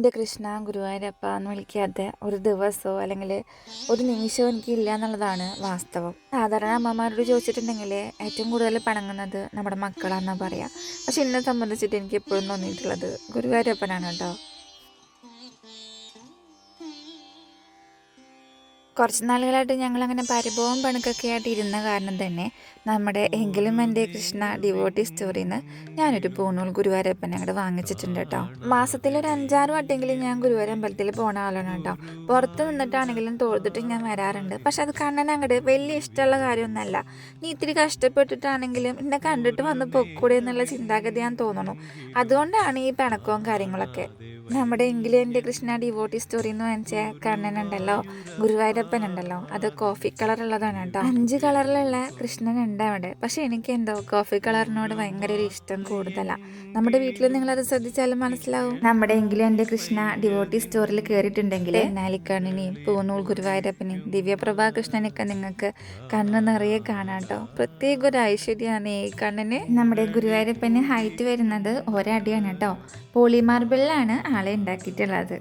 എന്റെ കൃഷ്ണ ഗുരുവായൂരപ്പ എന്ന് വിളിക്കാത്ത ഒരു ദിവസമോ അല്ലെങ്കിൽ ഒരു നിമിഷമോ എനിക്കില്ല എന്നുള്ളതാണ് വാസ്തവം. സാധാരണ അമ്മമാരോട് ചോദിച്ചിട്ടുണ്ടെങ്കിൽ ഏറ്റവും കൂടുതൽ പണങ്ങുന്നത് നമ്മുടെ മക്കളാണെന്നാണ് പറയാം പക്ഷെ എന്നെ സംബന്ധിച്ചിട്ട് എനിക്ക് എപ്പോഴും തോന്നിയിട്ടുള്ളത് ഗുരുവായൂരപ്പനാണ് കേട്ടോ. കുറച്ച് നാളുകളായിട്ട് ഞങ്ങൾ അങ്ങനെ പരിഭവം പണക്കൊക്കെ ആയിട്ട് ഇരുന്ന കാരണം തന്നെ നമ്മുടെ എങ്കിലും എന്റെ കൃഷ്ണ ഡിവോട്ടി സ്റ്റോറിയിൽ നിന്ന് ഞാനൊരു പൂണൂൽ ഗുരുവായൂരപ്പൻ അങ്ങോട്ട് വാങ്ങിച്ചിട്ടുണ്ട് കേട്ടോ. മാസത്തിൽ ഒരു അഞ്ചാറ് വട്ടെങ്കിലും ഞാൻ ഗുരുവായൂർ അമ്പലത്തിൽ പോണ ആളാണ് കേട്ടോ. പുറത്ത് നിന്നിട്ടാണെങ്കിലും തോർത്തിട്ട് ഞാൻ വരാറുണ്ട്. പക്ഷെ അത് കണ്ണൻ അങ്ങോട്ട് വലിയ ഇഷ്ടമുള്ള കാര്യമൊന്നുമല്ല. നീ ഇത്തിരി കഷ്ടപ്പെട്ടിട്ടാണെങ്കിലും എന്നെ കണ്ടിട്ട് വന്ന് പൊക്കൂടെ എന്നുള്ള ചിന്താഗതി ഞാൻ തോന്നണു. അതുകൊണ്ടാണ് ഈ പിണക്കവും കാര്യങ്ങളൊക്കെ. നമ്മുടെ ഇംഗ്ലണ്ട് കൃഷ്ണ ഡിവോട്ടി സ്റ്റോറി എന്ന് വെച്ച കണ്ണനുണ്ടല്ലോ ഗുരുവായൂരപ്പൻ ഉണ്ടല്ലോ അത് കോഫി കളർ ഉള്ളതാണ് കേട്ടോ. അഞ്ച് കളറിലുള്ള കൃഷ്ണൻ ഉണ്ട് അവിടെ. പക്ഷെ എനിക്ക് എന്തോ കോഫി കളറിനോട് ഭയങ്കര ഒരു ഇഷ്ടം കൂടുതലാണ് നമ്മുടെ വീട്ടിൽ നിങ്ങൾ അത് ശ്രദ്ധിച്ചാലും മനസ്സിലാവും. നമ്മുടെ ഇംഗ്ലണ്ട് കൃഷ്ണ ഡിവോട്ടി സ്റ്റോറിൽ കയറിയിട്ടുണ്ടെങ്കിൽ നാലിക്കണ്ണിനെയും പൂനൂൽ ഗുരുവായൂരപ്പനെയും ദിവ്യപ്രഭാ കൃഷ്ണനൊക്കെ നിങ്ങൾക്ക് കണ്ണ് നിറയെ കാണാം കേട്ടോ. പ്രത്യേക ഒരു ഐശ്വര്യമാണ് ഈ കണ്ണിന്. നമ്മുടെ ഗുരുവായൂരപ്പന് ഹൈറ്റ് വരുന്നത് ഒരടിയാണ് കേട്ടോ. പോളിമാർബിളിലാണ് ആളെ ഉണ്ടാക്കിയിട്ടുള്ളത്.